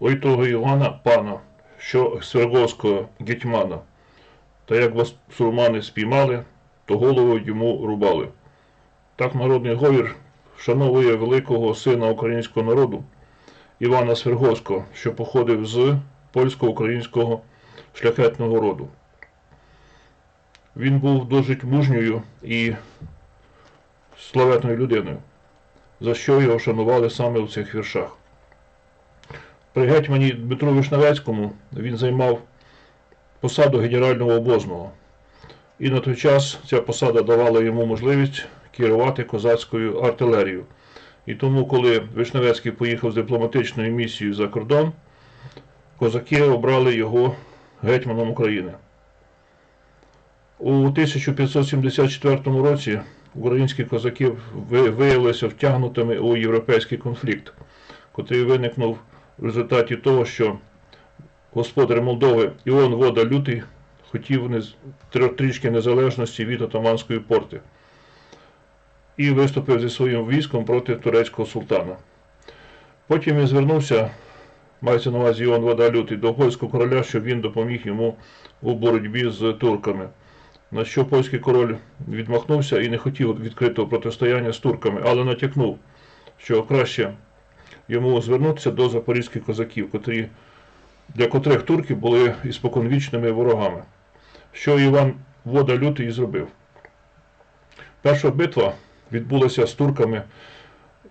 Ой того Івана пана, що Свердловського гетьмана. Та як вас сурмани спіймали, то голову йому рубали. Так народний говір вшановує великого сина українського народу Івана Свердловського, що походив з польсько-українського шляхетного роду. Він був досить мужньою і славетною людиною, за що його шанували саме у цих віршах. При гетьмані Дмитру Вишневецькому він займав посаду генерального обозного. І на той час ця посада давала йому можливість керувати козацькою артилерією. І тому, коли Вишневецький поїхав з дипломатичною місією за кордон, козаки обрали його гетьманом України. У 1574 році українські козаки виявилися втягнутими у європейський конфлікт, котрий виникнув в результаті того, що господар Молдови Іон Вода Лютий хотів трішки незалежності від отаманської порти і виступив зі своїм військом проти турецького султана. Потім він звернувся, мається на увазі Іон Вода Лютий, до польського короля, щоб він допоміг йому у боротьбі з турками. На що польський король відмахнувся і не хотів відкритого протистояння з турками, але натякнув, що краще йому звернутися до запорізьких козаків, котрі, для котрих турки були іспоконвічними ворогами, що Іван Вода Лютий і зробив. Перша битва відбулася з турками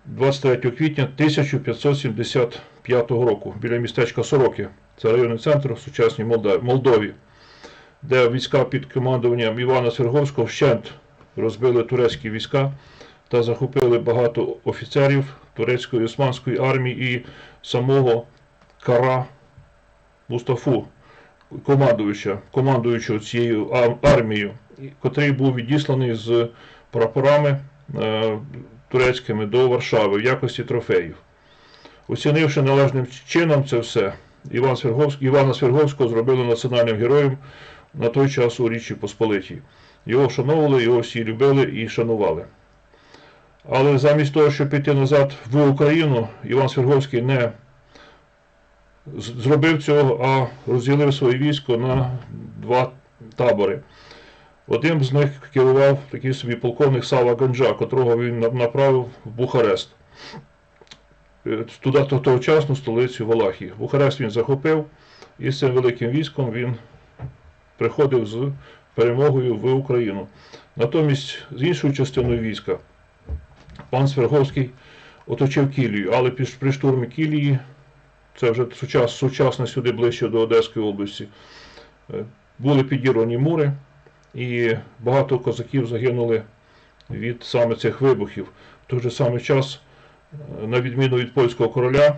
23 квітня 1575 року біля містечка Сороки, це районний центр в сучасній Молдові, де війська під командуванням Івана Серговського вщент розбили турецькі війська та захопили багато офіцерів турецької османської армії і самого Кара Мустафу, командуюча, командуючого цією армією, котрий був відісланий з прапорами е, турецькими до Варшави в якості трофеїв. Оцінивши належним чином це все, Іван Сверговський, Івана Сверговського зробили національним героєм на той час у Річі Посполитій. Його вшановували, його всі любили і шанували. Але замість того, щоб піти назад в Україну, Іван Сверговський не зробив цього, а розділив своє військо на два табори. Одним з них керував такий собі полковник Сава Ганджа, котрого він направив в Бухарест. Е, Туди то- тогочасну столицю Валахії. Бухарест він захопив, і з цим великим військом він приходив з перемогою в Україну. Натомість з іншою частиною війська пан Сверговський оточив Кілію, але при штурмі Кілії, це вже сучас, сучасне сюди ближче до Одеської області, е, були підірвані мури, і багато козаків загинули від саме цих вибухів. В той же самий час, е, на відміну від польського короля,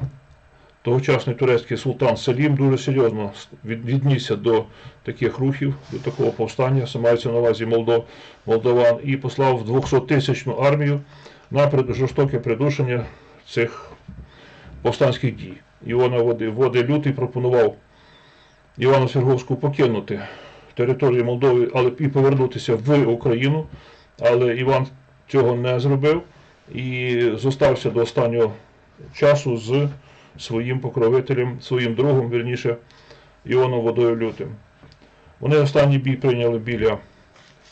тогочасний турецький султан Селім дуже серйозно віднісся до таких рухів, до такого повстання, мається на увазі Молдо, молдаван, і послав 200-тисячну армію на жорстоке придушення цих повстанських дій. Івана Води, Води Лютий пропонував Івану Серговську покинути територію Молдови, але і повернутися в Україну. Але Іван цього не зробив і зостався до останнього часу з своїм покровителем, своїм другом, вірніше, Іоном Водою Лютим. Вони останній бій прийняли біля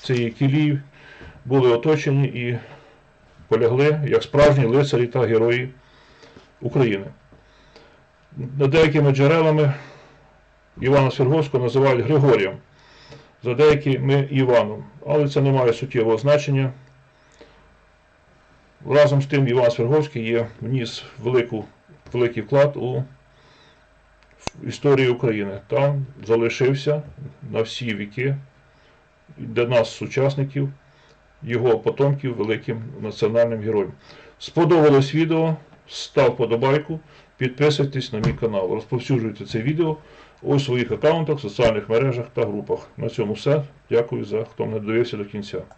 цієї кілії, були оточені і полягли як справжні лицарі та герої України. Деякими джерелами Івана Серговського називають Григорієм, за деякими Іваном, але це не має суттєвого значення. Разом з тим Іван Сверговський є, вніс велику, великий вклад у історію України. Там залишився на всі віки для нас, сучасників, його потомків, великим національним героєм. Сподобалось відео, став подобайку, підписуйтесь на мій канал, розповсюджуйте це відео у своїх аккаунтах, соціальних мережах та групах. На цьому все. Дякую за хто мене дивився до кінця.